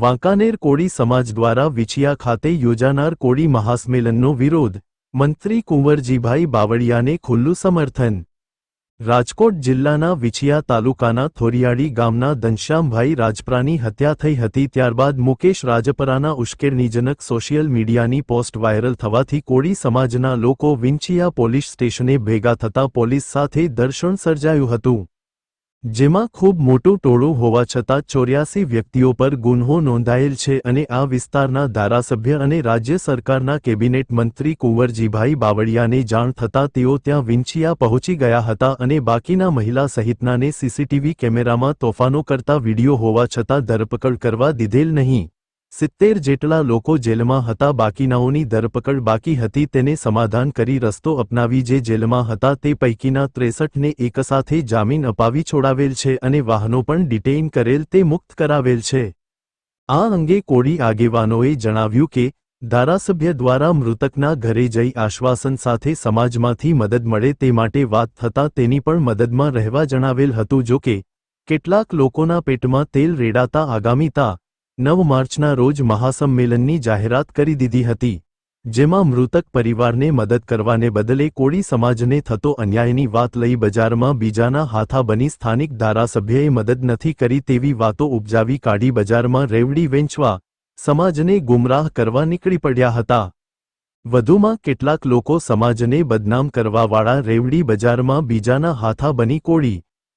વાંકાનેર કોળી સમાજ દ્વારા વિછિયા ખાતે યોજાનાર કોળી મહાસંમેલનનો વિરોધ મંત્રી કુંવરજીભાઈ બાવળિયાને ખુલ્લું સમર્થન. રાજકોટ જિલ્લાના વિછિયા તાલુકાના થોરિયાળી ગામના ઘનશ્યામભાઈ રાજપરાની હત્યા થઈ હતી ત્યારબાદ મુકેશ રાજપરાના ઉશ્કેરણીજનક સોશિયલ મીડિયાની પોસ્ટ વાયરલ થવાથી કોળી સમાજના લોકો વિંછિયા પોલીસ સ્ટેશને ભેગા થતા પોલીસ સાથે દર્શન સર્જાયું હતું. જેમાં ખૂબ મોટું ટોળું હોવા છતાં ચોર્યાસી વ્યક્તિઓ પર ગુન્હો નોંધાયેલ છે અને આ વિસ્તારના ધારાસભ્ય અને રાજ્ય સરકારના કેબિનેટ મંત્રી કુંવરજીભાઈ બાવળિયાને જાણ થતાં તેઓ ત્યાં વિંછિયા પહોંચી ગયા હતા અને બાકીના મહિલા સહિતનાને સીસીટીવી કેમેરામાં તોફાનો કરતા વીડિયો હોવા છતાં ધરપકડ કરવા દીધેલ નહીં. સિત્તેર જેટલા લોકો જેલમાં હતા, બાકીનાઓની ધરપકડ બાકી હતી, તેને સમાધાન કરી રસ્તો અપનાવી જે જેલમાં હતા તે પૈકીના ત્રેસઠને એકસાથે જામીન અપાવી છોડાવેલ છે અને વાહનો પણ ડિટેઇન કરેલ તે મુક્ત કરાવેલ છે. આ અંગે કોળી આગેવાનોએ જણાવ્યું કે, ધારાસભ્ય દ્વારા મૃતકના ઘરે જઈ આશ્વાસન સાથે સમાજમાંથી મદદ મળે તે માટે વાત થતાં તેની પણ મદદમાં રહેવા જણાવેલ હતું, જો કે, કેટલાક લોકોના પેટમાં તેલ રેડાતા આગામી તા નવ માર્ચના રોજ મહાસંમેલનની જાહેરાત કરી દીધી હતી, જેમાં મૃતક પરિવારને મદદ કરવાને બદલે કોળી સમાજને થતો અન્યાયની વાત લઈ બજારમાં બીજાના હાથા બની સ્થાનિક ધારાસભ્યએ મદદ નથી કરી તેવી વાતો ઉપજાવી કાઢી બજારમાં રેવડી વેંચવા સમાજને ગુમરાહ કરવા નીકળી પડ્યા હતા. વધુમાં કેટલાક લોકો સમાજને બદનામ કરવાવાળા રેવડી બજારમાં બીજાના હાથા બની કોળી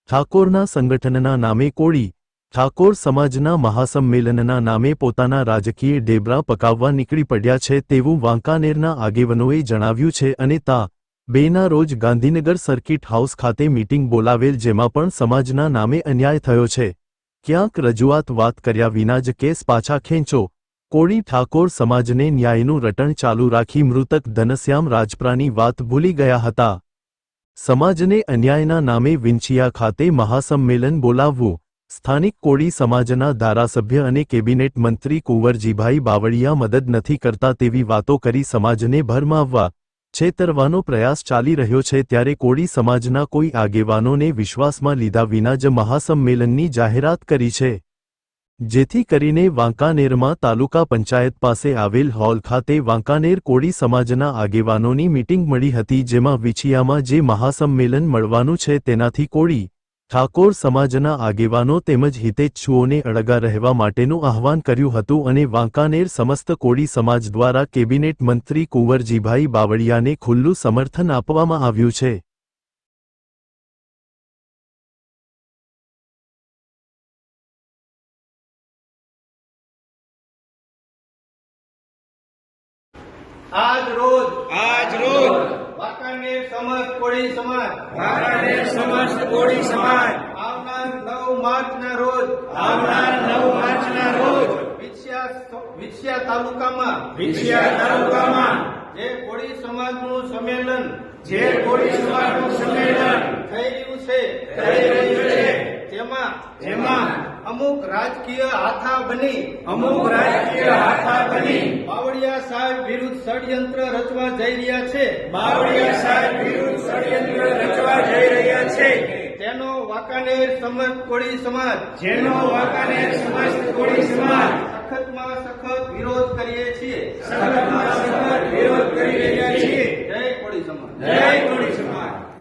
ઠાકોરના સંગઠનના નામે કોળી ઠાકોર સમાજના મહાસંમેલનના નામે પોતાના રાજકીય ડેબરા પકાવવા નીકળી પડ્યા છે તેવું વાંકાનેરના આગેવનોએ જણાવ્યું છે અને તા, બેના રોજ ગાંધીનગર સર્કિટ હાઉસ ખાતે મીટિંગ બોલાવેલ જેમાં પણ સમાજના નામે અન્યાય થયો છે. ક્યાંક રજૂઆત વાત કર્યા વિના જ કેસ પાછા ખેંચો. કોળી ઠાકોર સમાજને ન્યાયનું રટણ ચાલુ રાખી મૃતક ધનશ્યામ રાજપરાની વાત ભૂલી ગયા હતા. સમાજને અન્યાયના નામે વિંછિયા ખાતે મહાસંમેલન બોલાવવું સ્થાનિક કોળી સમાજના ધારાસભ્ય અને કેબિનેટ મંત્રી કુંવરજીભાઈ બાવળિયા મદદ નથી કરતા તેવી વાતો કરી સમાજને ભરમાવવા છેતરવાનો પ્રયાસ ચાલી રહ્યો છે ત્યારે કોળી સમાજના કોઈ આગેવાનોને વિશ્વાસમાં લીધા વિના જ મહાસંમેલનની જાહેરાત કરી છે. જેથી કરીને વાંકાનેરમાં તાલુકા પંચાયત પાસે આવેલ હોલ ખાતે વાંકાનેર કોળી સમાજના આગેવાનોની મીટિંગ મળી હતી જેમાં વિછિયામાં જે મહાસંમેલન મળવાનું છે તેનાથી કોળી ઠાકોર સમાજના આગેવાનો તેમજ હિતેચ્છુઓને અળગા રહેવા માટેનું આહવાન કર્યું હતું અને વાંકાનેર સમસ્ત કોળી સમાજ દ્વારા કેબિનેટ મંત્રી કુંવરજીભાઈ બાવળિયાને ખુલ્લું સમર્થન આપવામાં આવ્યું છે. આજ રોજ આજ રોજ વાંકાનેર સમાજ કોળી સમાજ. વાંકાનેર સમાજ કોળી સમાજ. આવનાર નવ માર્ચના રોજ. આવનાર નવ માર્ચના રોજ. વિછિયા વિછિયા તાલુકામાં. વિછિયા તાલુકામાં. જે કોળી સમાજનું સંમેલન. જે કોળી સમાજનું સંમેલન. થઈ રહ્યું છે. થઈ રહ્યું છે. તેમાં જેમાં અમુક રાજકીય હાથા બની. અમુક રાજકીય હાથા બની. બાવળિયા સાહેબ વિરુદ્ધ ષડયંત્ર રચવા જઈ રહ્યા છે. બાવળિયા સાહેબ વિરુદ્ધ ષડયંત્ર રચવા જઈ રહ્યા છે. તેનો વાંકાનેર સમસ્ત કોળી સમાજ. જેનો વાંકાનેર સમસ્ત કોળી સમાજ. સખતમાં સખત વિરોધ કરીએ છીએ. સખતમાં સખત વિરોધ કરી રહ્યા છીએ.